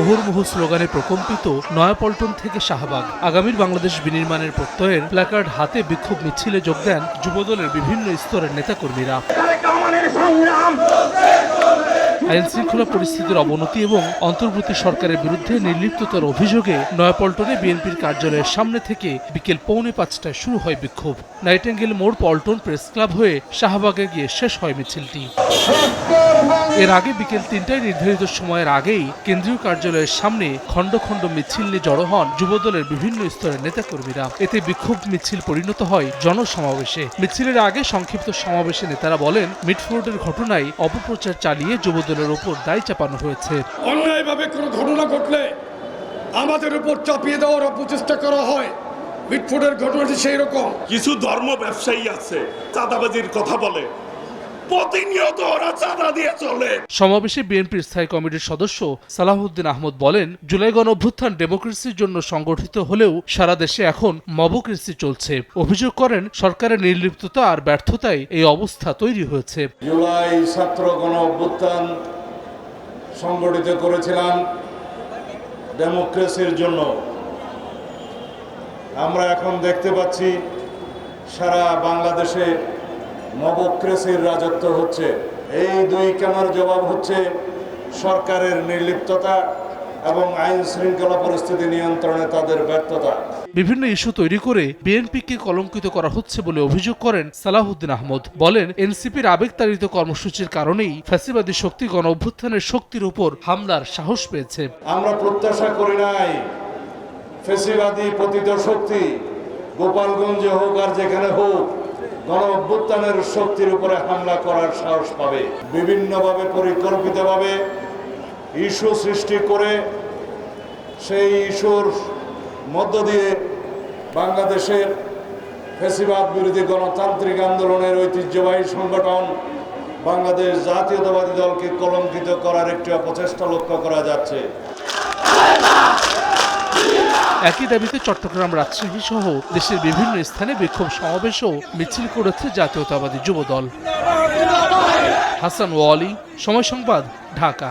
মুহুর্মুহু স্লোগানে প্রকম্পিত নয়াপল্টন থেকে শাহবাগ। আগামীর বাংলাদেশ বিনির্মাণের প্রত্যয়ের প্ল্যাকার্ড হাতে বিক্ষোভ মিছিলে যোগ দেন যুবদলের বিভিন্ন স্তরের নেতাকর্মীরা। সংগ্রাম। আইন শৃঙ্খলা পরিস্থিতির অবনতি এবং অন্তর্বর্তী সরকারের বিরুদ্ধে নির্লিপ্ততার অভিযোগে নয়াপল্টনে বিএনপির কার্যালয়ের সামনে থেকে বিকেল পৌনে পাঁচটায় শুরু হয় বিক্ষোভ। নাইটেঙ্গেল মোড় পল্টন প্রেস ক্লাব হয়ে শাহবাগে গিয়ে শেষ হয় মিছিলটি। এর আগে বিকেল তিনটায় নির্ধারিত সময়ের আগেই কেন্দ্রীয় কার্যালয়ের সামনে খণ্ড খণ্ড মিছিল নিয়ে জড়ো হন যুবদলের বিভিন্ন স্তরের নেতাকর্মীরা। এতে বিক্ষোভ মিছিল পরিণত হয় জনসমাবেশে। মিছিলের আগে সংক্ষিপ্ত সমাবেশে নেতারা বলেন, মিটফোর্ডের ঘটনায় অপপ্রচার চালিয়ে যুবদলের ওপর দায় চাপানো হয়েছে। অন্যায়ভাবে কোনো ঘটনা ঘটলে আমাদের উপর চাপিয়ে দেওয়ার অপচেষ্টা করা হয়। বিটফুটের ঘটনাটি সেই রকম। কিছু ধর্ম ব্যবসায়ী আছে চাঁদাবাজির কথা বলে। প্রতিনিয়ত ওরা চাঁদা দিয়ে চলে। সমাবেশে বিএনপির স্থায়ী কমিটির সদস্য সালাহুদ্দিন আহমদ বলেন জুলাই গণ অভ্যুত্থান ডেমোক্রেসির জন্য সংগঠিত হলেও সারা দেশে এখন মবক্রেসি চলছে। অভিযোগ করেন সরকারের নির্লিপ্ততা আর ব্যর্থতায় এই অবস্থা তৈরি হয়েছে। জুলাই ছাত্র গণ অভ্যুত্থান সংগঠিত করেছিলাম ডেমোক্রেসির জন্য। আমরা এখন দেখতে পাচ্ছি সারা বাংলাদেশে নবক্রেসির রাজত্ব হচ্ছে। এই দুই কেনার জবাব হচ্ছে সরকারের নির্লিপ্ততা এবং আইন শৃঙ্খলা পরিস্থিতি নিয়ন্ত্রণে তাদের ব্যর্থতা। বিভিন্ন ইস্যু তৈরি করে বিএনপিকে কলঙ্কিত করা হচ্ছে বলে অভিযোগ করেন সালাহুদ্দিন আহমদ। বলেন এনসিপির আবেগতাড়িত কর্মসূচির কারণেই ফ্যাসিবাদী শক্তি গণ অভ্যুত্থানের শক্তির উপর হামলার সাহস পেয়েছে। আমরা প্রত্যাশা করি নাই ফ্যাসিবাদী পতিত শক্তি গোপালগঞ্জে হোক আর যেখানে হোক গণ অভ্যুত্থানের শক্তির উপরে হামলা করার সাহস পাবে। বিভিন্নভাবে পরিকল্পিতভাবে ইস্যু সৃষ্টি করে সেই ইস্যুর মধ্য দিয়ে বাংলাদেশের ফেসিবাদ বিরোধী গণতান্ত্রিক আন্দোলনের ঐতিহ্যবাহী সংগঠন বাংলাদেশ জাতীয়তাবাদী দলকে কলঙ্কিত করার একটি অপচেষ্টা লক্ষ্য করা যাচ্ছে। একই দাবিতে চট্টগ্রাম রাজশাহী সহ দেশের বিভিন্ন স্থানে বিক্ষোভ সমাবেশও মিছিল করেছে জাতীয়তাবাদী যুবদল। হাসান ওয়ালি, সময় সংবাদ, ঢাকা।